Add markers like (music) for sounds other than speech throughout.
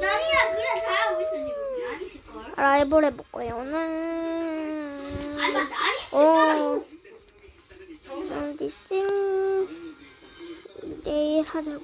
나니야 그래 잘하고 있어 지금. 나니 있을 걸. 라이벌 해볼 거예요 오늘. 아니 나 나니 있을 어, 걸. 어디쯤 내일 하자고.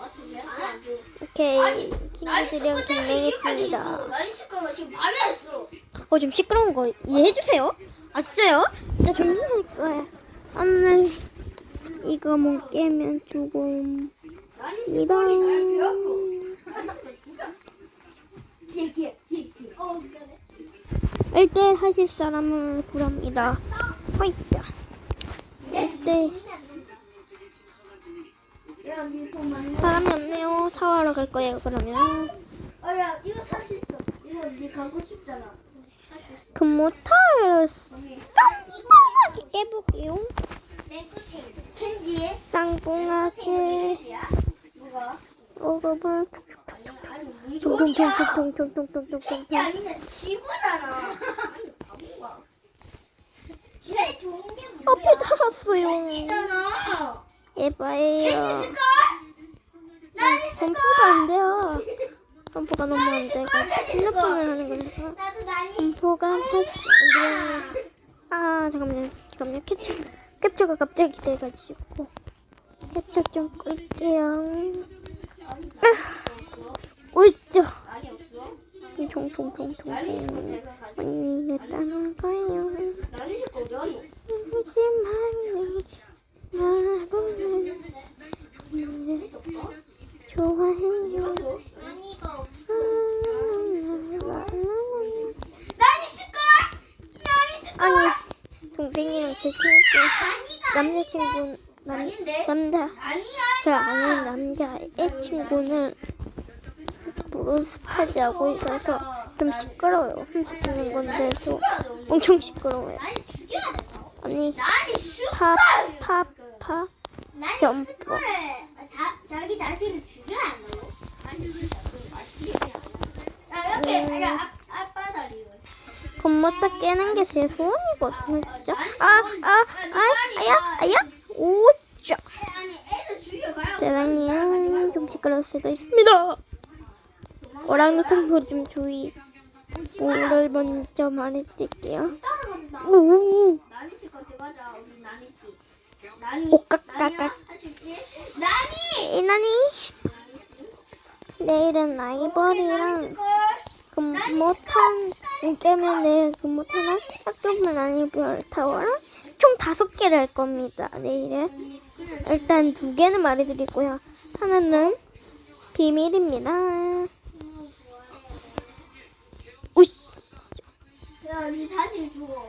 어떻게? 아주. 오케이 친구들이랑. 동맹했습니다. 나니 있을 거가 지금 반했어. 어 좀 시끄러운 거 이해해주세요. 아 진짜요? 진짜 조용히 할 거야. 오늘 이거 못 깨면 배웠고. 일대 하실 사람을 구합니다. 화이트. 일대 사람이 없네요. 사와러 갈 거예요. 그러면. 아야 이거 살 수 있어. 이거 네 갖고 싶잖아. 그못 타였어. 깨볼게요. 쌍봉하게. 먹어볼 아니, 무슨 소리야? 통통통통통통통통통통 야, 니는 지구잖아. 아니, 바보가. 제일 좋은 게 뭐야? 앞에 달았어요. 캔디잖아. 예뻐해요. 쓸걸? 난 있을 점프가 안 돼요. 점프가 너무 안 되고 핸드폰을 하는 거라서 나도 나니. 점프가 살짝 안 돼요. 아 잠깐만요. 잠깐만요. 캡처 캡처가 갑자기 돼가지고 캡처 좀 끌게요. 아, 어이쭈. 종종종종. 언니를 따라가요. 하지만 나로는 좋아해요. 아니 동생이랑 제 친구 남자친구 아닌데? 남자 아니야. 제가 아는 남자애 친구는 브로스타지 하고 있어서 좀 시끄러워요. 혼자 듣는 건데도 엄청 시끄러워요. 나니 죽여야 된다고. 아니 나니 슈가. 파파파 나니 점프. 슈가를 자 자기 자신을 죽여야 한다고. 아니. 자 이렇게 아니 앞 앞바다리. 겁먹다 깨는 게 제 소원이거든요, 진짜. 아, 아, 아, 아야, 아야, 오짜 대단히 좀 시끄러울 수가 있습니다. 오랑우탄 소리 좀 조이. 뭐를 먼저 말해드릴게요. 오. 오까까까. 나니. 나니. 내일은 라이벌이랑 금모탄 때문에 금모탄 학교문 아니고 타워랑 다섯 개를 할 겁니다. 내일에. 일단 두 개는 말해드리고요. 하나는 비밀입니다. 우씨. 야, 니 다시 죽어.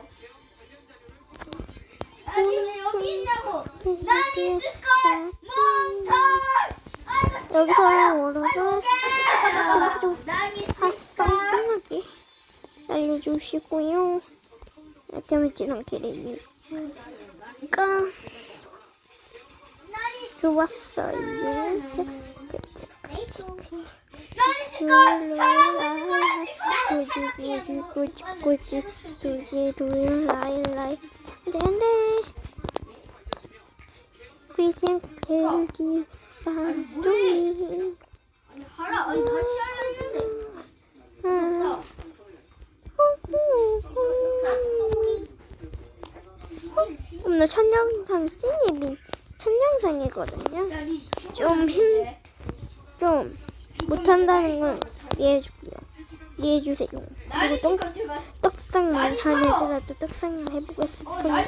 아니, 왜 여기 있냐고. 난 있을걸. 멍텅. 아이고, 여기서 죽여버려. 오르고 아이고, 좀난 있을걸. 화쌍하게 알려주시고요. 재밌지는 길이니 그러니까 좋았어 이제 꾸지꾸지 도일 라일 라일 네네 비생 제일 뒤에 오늘 첫 영상 신입이 첫 영상이거든요. 좀 힘, 좀 못한다는 건 이해해줄게요. 이해해주세요. 그리고 떡, 떡상만 하느라도 떡상만 해보고 싶은데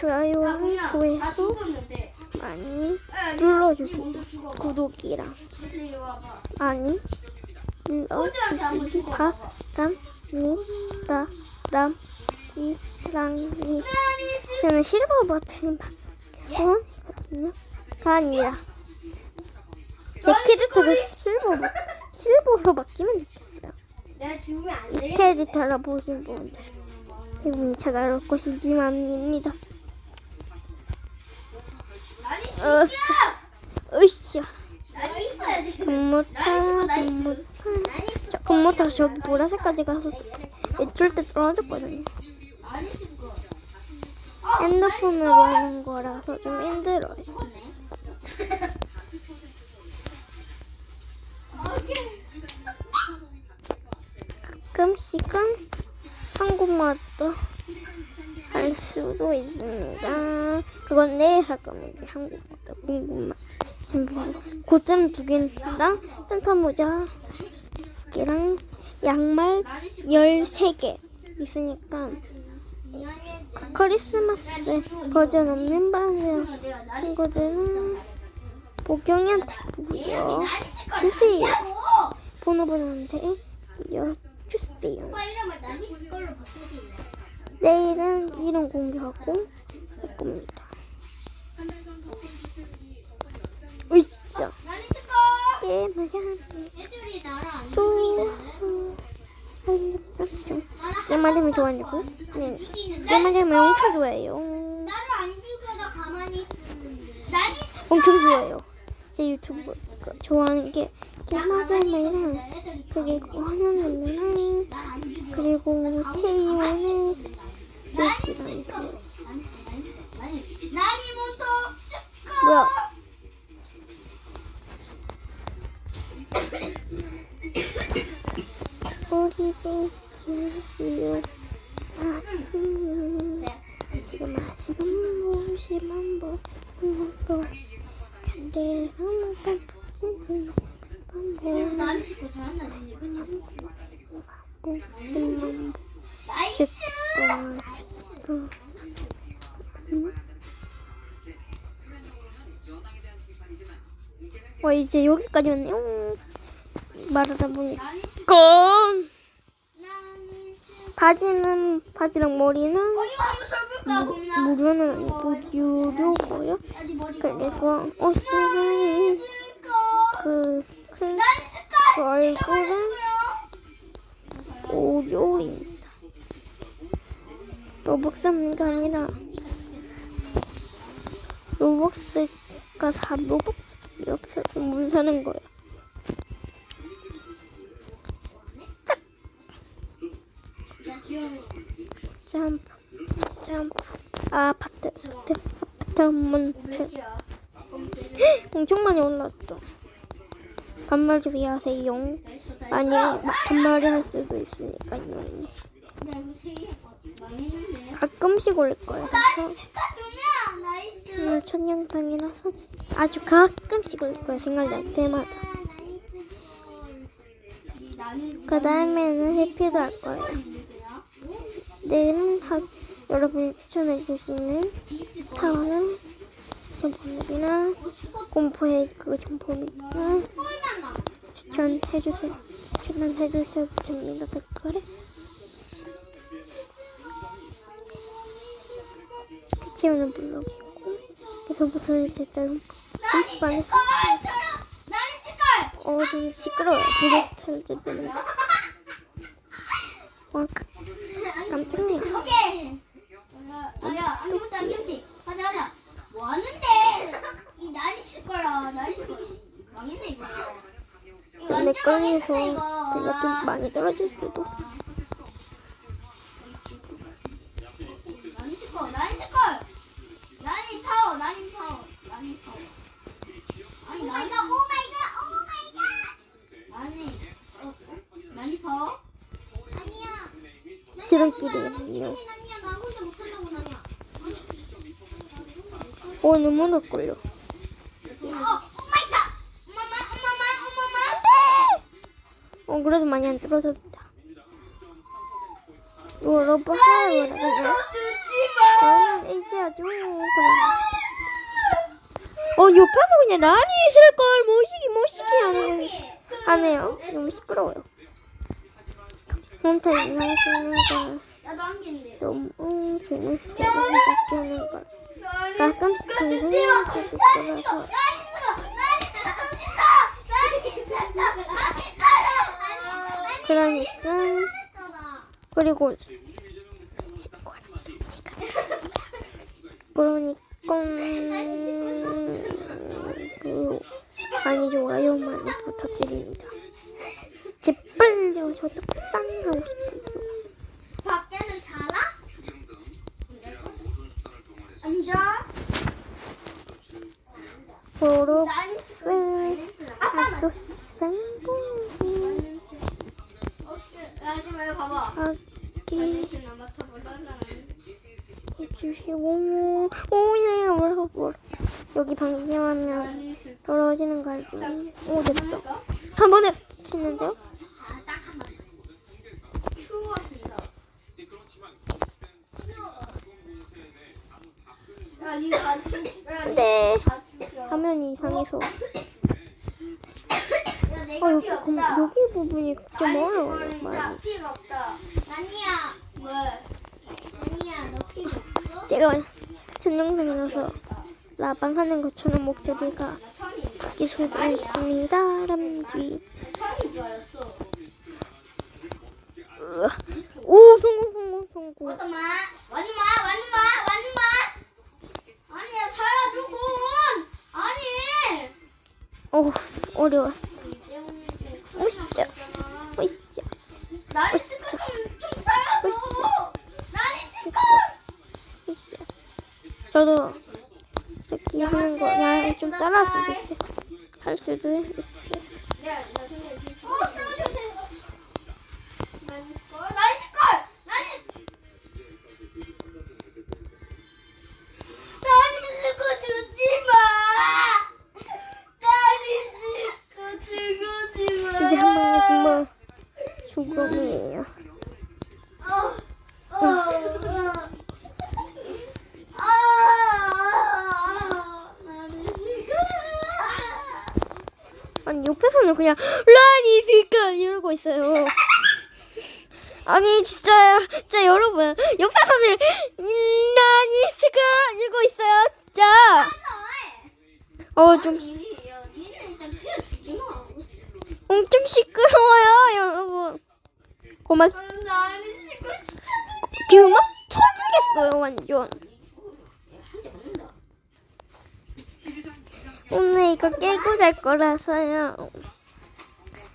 좋아요, 조회수 많이 눌러주세요. 구독이랑 많이 눌러주시기 바랍니다. 람, 이랑이. 저는 실버 버튼 소원이거든요. 가 아니라 제 캐릭터를 실버 실버로 바뀌면 좋겠어요. 이 돼. 캐릭터를 보신 분들 기분이 찾아올 것이지만입니다. 어. 으쌰. 있어야지. 금모타, 금모타. 금모타 저기 보라색까지 가서 애출 때 떨어졌거든요. 핸드폰으로 하는 거라서 좀 힘들어요. 가끔씩은 한국말도 할 수도 있습니다. 그건 내일 할 겁니다. 한국말도 궁금한. 고점 두 개랑 센터 모자 두 개랑 양말 13개 있으니까 크리스마스 버전 없는 반을 친구들은 보경이한테 보고요. 주세요. 번호번호한테 여주세요. 내일은 이름 공개하고 할 겁니다. 으쌰. 걸! 예, 맞 말하면 좋아하냐고? 네. 말하면 엄청 좋아해요. 나를 안 죽여 나 가만히 있었는데 엄청 좋아해요. 제 유튜브 좋아하는 게 애들이 그리고 날안 죽여 그리고 걸! 나니 나니 몬토 스컬! 뭐야? (coughs) 우리 집. 지금 아직은 무심한 법, 법. 간대 한번! 법. 와 이제 여기까지 왔네요. 말하다 보니까 바지는 바지랑 머리는 무료는 머리가 그리고 옷은! 그 클- 나니스 그 걸! 얼굴은 오료입니다. 로벅스 없는 게 아니라 로벅스가 사 로벅스 없어서 물 사는 거예요. 점프 점프 아 파트 아파트 아파트먼트 몇이야? 엄청 많이 올랐어. 반말도 하세요. 나이스 아니 나이스 마- 반말이 할 수도 있으니까요. 가끔씩 올릴 거예요. 그래서 오늘 첫 영상이라서 아주 가끔씩 올릴 거예요. 생각날 때마다. 그 다음에는 해피도 할 거예요. 내일은 다 여러분이 추천해 주시는 타워는 점포맵이나 공포의 그 점포맵이나 추천해 주세요. 추천해 주셔도 됩니다. 댓글에. 채우는 블록이고 그래서부터는 진짜 했어. 어, 좀 시끄러워요. 블루스타를 듣는 와, 깜- 깜짝이야. 오케이. 야, 아무것도 안 힘들. 하자, 하자. 뭐 하는데? 이 날이 있을 거라. 날이 있을 거라. 망했네 이거. 이거 내 완전 망했네, 이거. 그가 좀 많이 떨어질 수도. 지름길이에요. 오. 어. 엄마만, 엄마만, 엄마만. 어, 그래도 많이 안 떨어졌다. 그냥. 주지 마. 그러면 이제야죠. 그냥. 어, 옆에서 그냥 라니 있을걸. 모시기, 모시기 하네요. 하네요. 너무 시끄러워요. 나도 한 개인데. 너무. 이렇게 하는 걸. 가끔씩 찍을 거라서. 그러니까. 그리고 그러니까. 그 많이 좋아요 많이 부탁드립니다. 제발요 저도 짱 하고 싶어요. 밖에는 자나? 앉아. 아또 쌍둥이 혹시 하지마 왜 봐봐. 아기. 해주시고 오예 뭐라 뭐라 여기 방심하면 아니, 슬- 떨어지는 거 알지? 오 됐어? 한 번에 했는데요? 아, 딱 한 번. 추웠습니다. 야, 니가 같이. 야, 니 네. 화면이 이상해서 야, 내가 아 여기 공, 없다. 여기 부분이 좀 어려워요 그거는 많이 다 필요 없다. 아니야. 왜? 아니야, 너 필요 없어? 제가 전 영상이라서 라방 하는 것처럼 목소리가. 바뀔 수도 있습니다 람쥐. 오 성공 성공 성공 어떡마? 완마, 완마, 완마. 아니야, 살아주군. 아니. 오 어려웠어 오시죠. 좀, 좀 살려줘. 오시죠. 나리스 오이씨 저도 저기 하는 거날좀 따라할 수도 있어요 할 수도 있어 옆에서는 그냥 라니 빌까 이러고 있어요. 아니 진짜 진짜 여러분 옆에서는 라니 스가 이러고 있어요 진짜. 어좀. 엄청 시끄러워요 여러분. 고막 귀막 터지겠어요 완전. 한대 맞는다. 오늘 이거 깨고 잘 거라서요.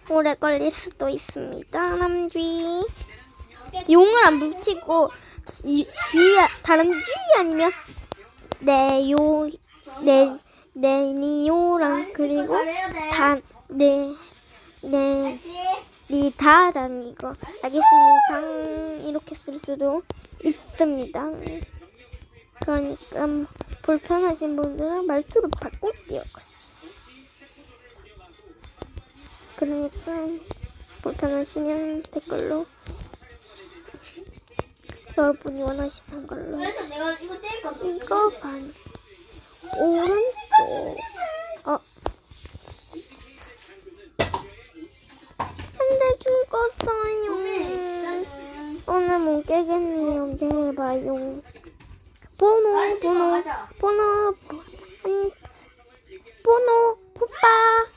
오래 걸릴 수도 있습니다. 남쥐. 용을 안 붙이고 이, 귀 다른 귀 아니면 네요 네 네니요랑 그리고 네, 다네네 리다랑 이거 알겠습니다. 이렇게 쓸 수도 있습니다. 그러니까 불편하신 분들은 말투를 바꿀게요. 그러니까 불편하시면 댓글로 여러분이 원하시는 걸로 이거 반 오른쪽. 어. 한대 죽었어요. 오늘 못 깨겠네요. 내일 봐요 보노 보노 보노 보노 뽀빠.